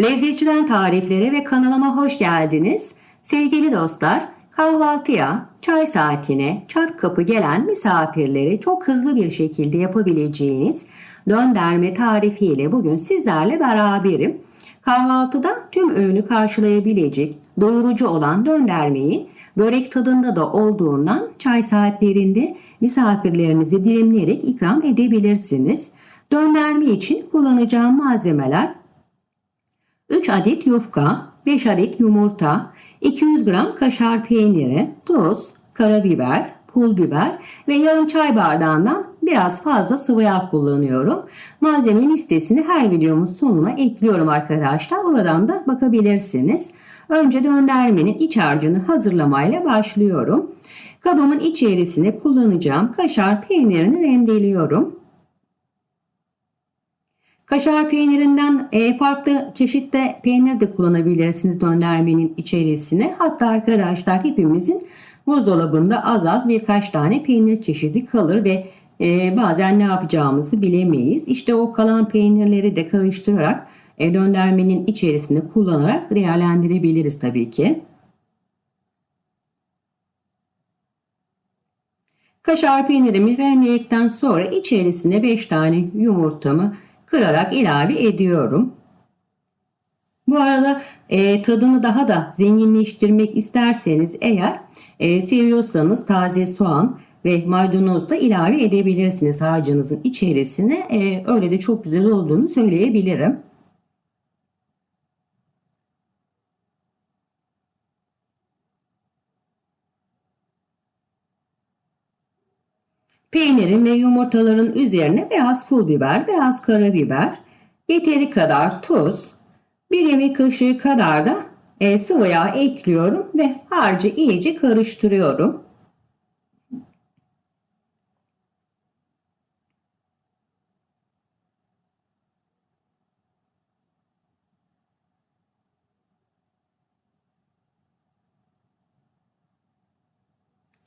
Lezzetçiden tariflere ve kanalıma hoş geldiniz. Sevgili dostlar, kahvaltıya, çay saatine, çat kapı gelen misafirleri çok hızlı bir şekilde yapabileceğiniz dönderme tarifiyle bugün sizlerle beraberim. Kahvaltıda tüm öğünü karşılayabilecek, doyurucu olan döndermeyi börek tadında da olduğundan çay saatlerinde misafirlerinizi dilimleyerek ikram edebilirsiniz. Dönderme için kullanacağım malzemeler 3 adet yufka, 5 adet yumurta, 200 gram kaşar peyniri, tuz, karabiber, pul biber ve yarım çay bardağından biraz fazla sıvı yağ kullanıyorum. Malzeme listesini her videomun sonuna ekliyorum arkadaşlar. Oradan da bakabilirsiniz. Önce döndermenin iç harcını hazırlamayla başlıyorum. Kabımın içerisine kullanacağım kaşar peynirini rendeliyorum. Kaşar peynirinden e, farklı çeşitte peynir de kullanabilirsiniz dönermenin içerisine. Hatta arkadaşlar hepimizin buzdolabında az az birkaç tane peynir çeşidi kalır ve e, bazen ne yapacağımızı bilemeyiz. İşte o kalan peynirleri de karıştırarak e, dönermenin içerisinde kullanarak değerlendirebiliriz tabii ki. Kaşar peynirimi rendeledikten sonra içerisine 5 tane yumurtamı kırarak ilave ediyorum. Bu arada e, tadını daha da zenginleştirmek isterseniz eğer e, seviyorsanız taze soğan ve maydanoz da ilave edebilirsiniz harcınızın içerisine. E, öyle de çok güzel olduğunu söyleyebilirim. Peynirin ve yumurtaların üzerine biraz pul biber, biraz karabiber, yeteri kadar tuz, bir yemek kaşığı kadar da e, sıvı yağ ekliyorum ve harcı iyice karıştırıyorum.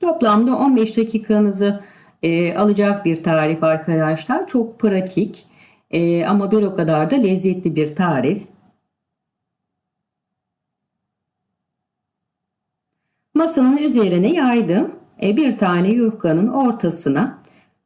Toplamda 15 dakikanızı e, alacak bir tarif arkadaşlar. Çok pratik e, ama bir o kadar da lezzetli bir tarif. Masanın üzerine yaydım. E, bir tane yufkanın ortasına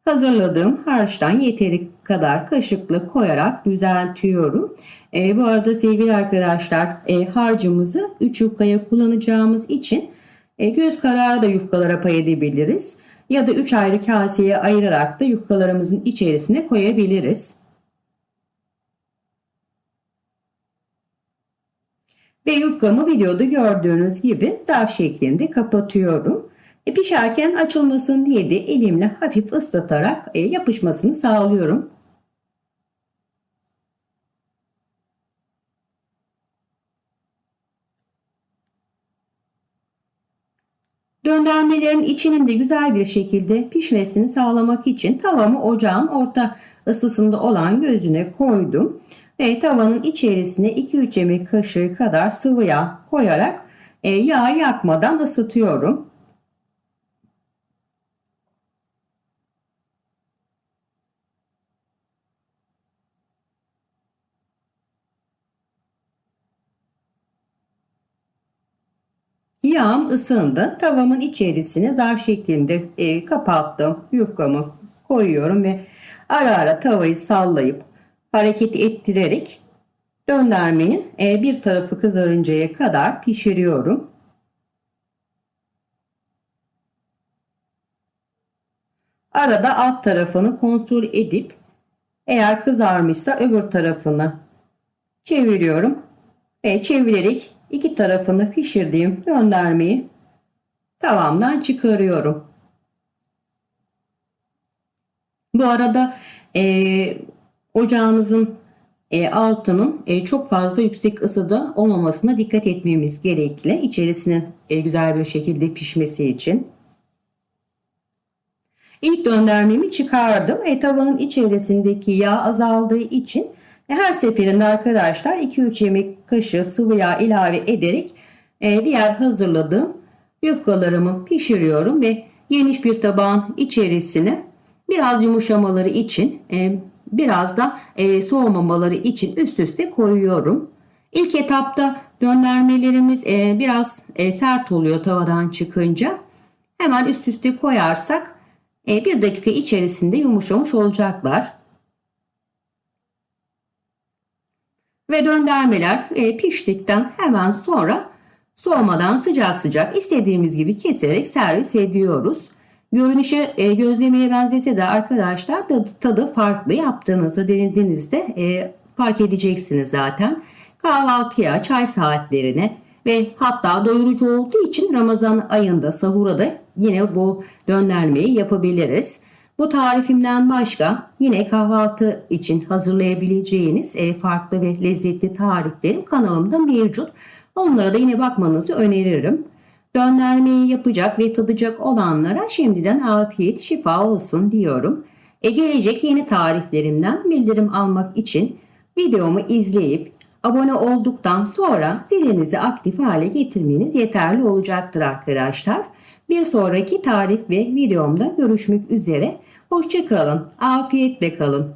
hazırladığım harçtan yeteri kadar kaşıkla koyarak düzeltiyorum. E, bu arada sevgili arkadaşlar e, harcımızı 3 yufkaya kullanacağımız için e, göz kararı da yufkalara pay edebiliriz ya da 3 ayrı kaseye ayırarak da yufkalarımızın içerisine koyabiliriz. Ve yufkamı videoda gördüğünüz gibi zarf şeklinde kapatıyorum. E pişerken açılmasın diye de elimle hafif ıslatarak e, yapışmasını sağlıyorum. Döndürmelerin içinin de güzel bir şekilde pişmesini sağlamak için tavamı ocağın orta ısısında olan gözüne koydum. Ve tavanın içerisine 2-3 yemek kaşığı kadar sıvı yağ koyarak e, yağ yakmadan ısıtıyorum. Yağım ısındı. Tavamın içerisine zarf şeklinde e, kapattım. Yufkamı koyuyorum ve ara ara tavayı sallayıp hareket ettirerek döndürmenin e, bir tarafı kızarıncaya kadar pişiriyorum. Arada alt tarafını kontrol edip eğer kızarmışsa öbür tarafını çeviriyorum ve çevirerek iki tarafını pişirdiğim döndürmeyi tavamdan çıkarıyorum. Bu arada e, ocağınızın e, altının e, çok fazla yüksek ısıda olmamasına dikkat etmemiz gerekli. İçerisinin e, güzel bir şekilde pişmesi için. İlk döndürmemi çıkardım. E, tavanın içerisindeki yağ azaldığı için e, her seferinde arkadaşlar 2-3 yemek kaşığı sıvı yağ ilave ederek e, diğer hazırladığım yufkalarımı pişiriyorum ve geniş bir tabağın içerisine biraz yumuşamaları için e, biraz da soğumamaları için üst üste koyuyorum. İlk etapta döndürmelerimiz e, biraz sert oluyor tavadan çıkınca. Hemen üst üste koyarsak bir dakika içerisinde yumuşamış olacaklar. Ve döndürmeler e, piştikten hemen sonra soğumadan sıcak sıcak istediğimiz gibi keserek servis ediyoruz. Görünüşü e, gözlemeye benzese de arkadaşlar tadı, tadı farklı yaptığınızda denediğinizde e, fark edeceksiniz zaten. Kahvaltıya, çay saatlerine ve hatta doyurucu olduğu için Ramazan ayında sahura da yine bu döndürmeyi yapabiliriz. Bu tarifimden başka yine kahvaltı için hazırlayabileceğiniz e, farklı ve lezzetli tariflerim kanalımda mevcut. Onlara da yine bakmanızı öneririm. Döndürmeyi yapacak ve tadacak olanlara şimdiden afiyet şifa olsun diyorum. E gelecek yeni tariflerimden bildirim almak için videomu izleyip abone olduktan sonra zilinizi aktif hale getirmeniz yeterli olacaktır arkadaşlar. Bir sonraki tarif ve videomda görüşmek üzere. Hoşçakalın, afiyetle kalın.